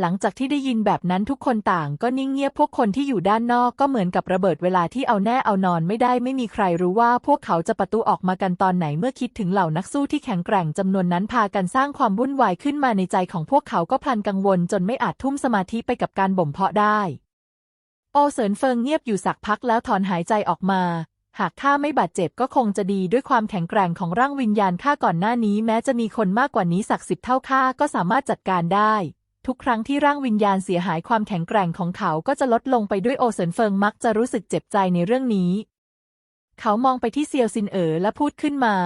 หลังจากที่ได้ยินแบบนั้นทุกคนต่างก็นิ่งเงียบพวกคนที่อยู่ด้านนอกก็เหมือนกับระเบิดเวลาที่เอาแน่เอานอนไม่ได้ไม่มีใครรู้ว่าพวกเขาจะประตูออกมากันตอนไหนเมื่อคิดถึงเหล่านักสู้ที่แข็งแกร่งจำนวนนั้นพากันสร้างความวุ่นวายขึ้นมาในใจของพวกเขาก็พลันกังวลจนไม่อาจทุ่มสมาธิไปกับการบ่มเพาะได้ โอเสินเฟิงเงียบอยู่สักพักแล้วถอนหายใจออกมา หากข้าไม่บาดเจ็บก็คงจะดีด้วยความแข็งแกร่งของร่างวิญญาณข้าก่อนหน้านี้ แม้จะมีคนมากกว่านี้สักสิบเท่าข้าก็สามารถจัดการได้ ทุกครั้งที่ร่างวิญญาณเสียหายความแข็งแกร่งของเขาก็จะลดลงไปด้วยโอเสินเฟิงมักจะรู้สึกเจ็บใจในเรื่องนี้ เขามองไปที่เซียวซินเอ๋อและพูดขึ้นมา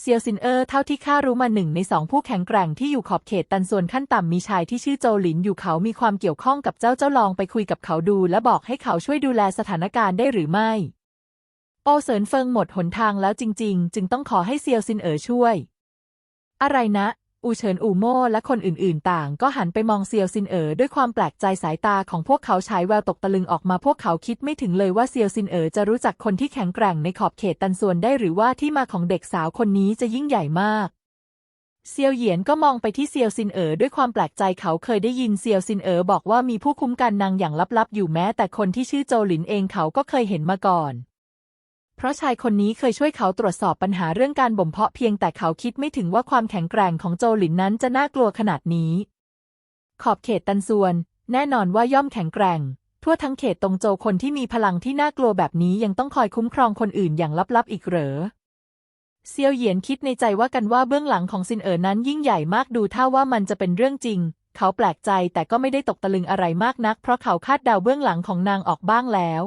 เซียวซินเอ๋อเท่าที่ข้ารู้มาหนึ่งในสองผู้แข็งแกร่งที่อยู่ขอบเขตตันส่วนขั้นต่ำมีชายที่ชื่อโจหลินอยู่เขามีความเกี่ยวข้องกับเจ้าเจ้าลองไปคุยกับเขาดู และบอกให้เขาช่วยดูแลสถานการณ์ได้หรือไม่ โอเสินเฟิงหมดหนทางแล้วจริง ๆ จึงต้องขอให้เซียวซินเอ๋อช่วย อะไรนะ อูเฉินอูโม่และคนอื่นๆ ต่าง ก็หันไปมองเซียวซินเอ๋อด้วยความแปลกใจสายตาของพวกเขาฉายแววตกตะลึงออกมาพวกเขาคิดไม่ถึงเลยว่าเซียวซินเอ๋อจะรู้จักคนที่แข็งแกร่งในขอบเขตตันส่วนได้หรือว่าที่มาของเด็กสาวคนนี้จะยิ่งใหญ่มากเซียวเหยียนก็มองไปที่เซียวซินเอ๋อด้วยความแปลกใจเขาเคยได้ยินเซียวซินเอ๋อบอกว่ามีผู้คุ้มกันนางอย่างลับๆ อยู่แม้แต่คนที่ชื่อโจหลินเองเขาก็เคยเห็นมาก่อน เพราะชายคนนี้เคยช่วยเขาตรวจสอบปัญหาเรื่องการบ่มเพาะเพียงแต่เขาคิดไม่ถึงว่าความแข็งแกร่งของโจหลินนั้นจะน่ากลัวขนาดนี้ ขอบเขตตันส่วน แน่นอนว่าย่อมแข็งแกร่ง ทั่วทั้งเขตตรงโจคนที่มีพลังที่น่ากลัวแบบนี้ยังต้องคอยคุ้มครองคนอื่นอย่างลับๆอีกเหรอเซียวเหยียนคิดในใจว่ากันว่าเบื้องหลังของซินเอ๋อนั้นยิ่งใหญ่มากดูท่าว่ามันจะเป็นเรื่องจริง เขาแปลกใจแต่ก็ไม่ได้ตกตะลึงอะไรมากนัก เพราะเขาคาดเดาเบื้องหลังของนางออกบ้างแล้ว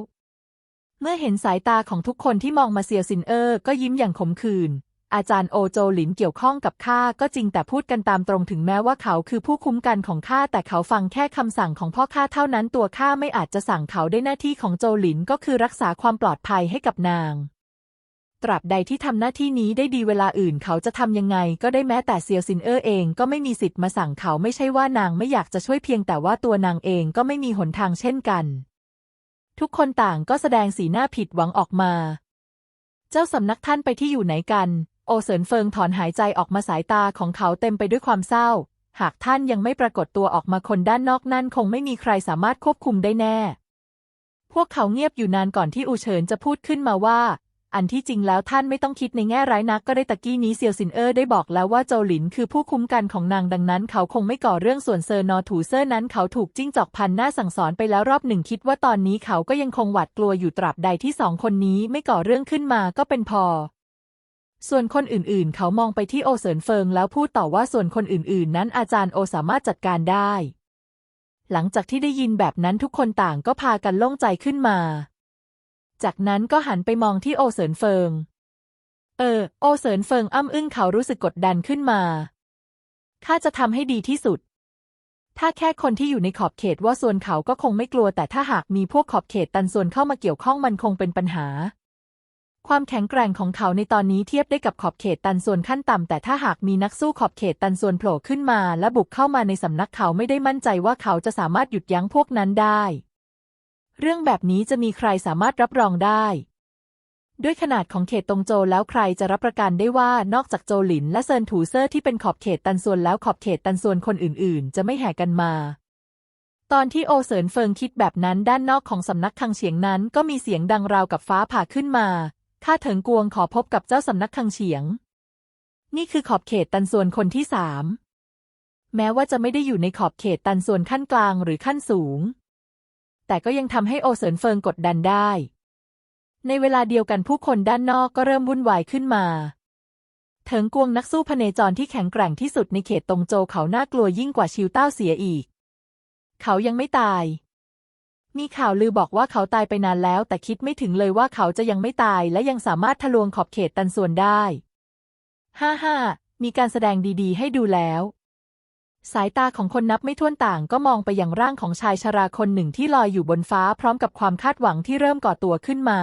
เมื่อเห็นสายตาของทุกคนที่มองมาเซียวซินเออร์ก็ยิ้มอย่างขมขื่นอาจารย์โอโจหลินเกี่ยวข้องกับข้าก็จริงแต่พูดกันตามตรงถึงแม้ว่าเขาคือผู้คุ้มกันของข้าแต่เขาฟังแค่คำสั่งของพ่อข้าเท่านั้นตัวข้าไม่อาจจะสั่งเขาได้หน้าที่ของโจหลินก็คือรักษาความปลอดภัยให้กับนาง ตราบใดที่ทำหน้าที่นี้ได้ดีเวลาอื่นเขาจะทำยังไงก็ได้แม้แต่เซียวซินเออร์เองก็ไม่มีสิทธิ์มาสั่งเขาไม่ใช่ว่านางไม่อยากจะช่วยเพียงแต่ว่าตัวนางเองก็ไม่มีหนทางเช่นกัน ทุกคนต่างก็แสดงสีหน้าผิดหวังออกมา เจ้าสำนักท่านไปที่อยู่ไหนกัน โอเสินเฟิงถอนหายใจออกมาสายตาของเขาเต็มไปด้วยความเศร้า หากท่านยังไม่ปรากฏตัวออกมาคนด้านนอกนั่นคงไม่มีใครสามารถควบคุมได้แน่ พวกเขาเงียบอยู่นานก่อนที่อูเฉินจะพูดขึ้นมาว่า อันที่จริงแล้วท่านไม่ต้องคิดในแง่ร้ายนักก็ได้ตะกี้นี้เซียวซินเออร์ได้บอกแล้วว่าโจหลินคือผู้คุ้มกันของนางดังนั้น เขาคงไม่ก่อเรื่องส่วนเซอร์นอถูเซอร์นั้นเขาถูกจิ้งจอกพันหน้าสั่งสอนไปแล้วรอบหนึ่งคิดว่าตอนนี้เขาก็ยังคงหวาดกลัวอยู่ตราบใดที่สองคนนี้ไม่ก่อเรื่องขึ้นมาก็เป็นพอ ส่วนคนอื่นๆ เขามองไปที่โอเสินเฟิงแล้วพูดต่อว่าส่วนคนอื่นๆ นั้นอาจารย์โอสามารถจัดการได้ หลังจากที่ได้ยินแบบนั้นทุกคนต่างก็พากันโล่งใจขึ้นมา จากนั้นก็หันไปมองที่โอเสินเฟิง เออ โอเสินเฟิงอ้ำอึ้งเขารู้สึกกดดันขึ้นมา ข้าจะทำให้ดีที่สุด ถ้าแค่คนที่อยู่ในขอบเขตว่าส่วนเขาก็คงไม่กลัว แต่ถ้าหากมีพวกขอบเขตตันส่วนเข้ามาเกี่ยวข้องมันคงเป็นปัญหา ความแข็งแกร่งของเขาในตอนนี้เทียบได้กับขอบเขตตันส่วนขั้นต่ำแต่ถ้าหากมีนักสู้ขอบเขตตันส่วนโผล่ขึ้นมา และบุกเข้ามาในสำนักเขาไม่ได้มั่นใจว่าเขาจะสามารถหยุดยั้งพวกนั้นได้ เรื่องแบบนี้จะมีใครสามารถรับรองได้ ด้วยขนาดของเขตตรงโจแล้วใครจะรับประกันได้ว่านอกจากโจหลินและเซินถูเซอร์ที่เป็นขอบเขตตันส่วนแล้วขอบเขตตันส่วนคนอื่น ๆ จะไม่แห่กันมา ตอนที่โอเสินเฟิงคิดแบบนั้นด้านนอกของสำนักคังเฉียงนั้นก็มีเสียงดังราวกับฟ้าผ่าขึ้นมาข้าเถิงกวงขอพบกับเจ้าสำนักคังเฉียง นี่คือขอบเขตตันส่วนคนที่สามแม้ว่าจะไม่ได้อยู่ในขอบเขตตันส่วนขั้นกลางหรือขั้นสูง แต่ก็ยังทำให้โอเสินเฟิงกดดันได้ ในเวลาเดียวกันผู้คนด้านนอกก็เริ่มวุ่นวายขึ้นมาเถิงกวงนักสู้พเนจรที่แข็งแกร่งที่สุดในเขตตงโจเขาน่ากลัวยิ่งกว่าชิวเต้าเสียอีก เขายังไม่ตาย มีข่าวลือบอกว่าเขาตายไปนานแล้ว แต่คิดไม่ถึงเลยว่าเขาจะยังไม่ตายและยังสามารถทะลวงขอบเขตตันส่วนได้ ฮ่าฮ่ามีการแสดงดีๆ ให้ดูแล้ว สายตาของคนนับไม่ถ้วนต่างก็มองไปยังร่างของชายชราคนหนึ่งที่ลอยอยู่บนฟ้าพร้อมกับความคาดหวังที่เริ่มก่อตัวขึ้นมา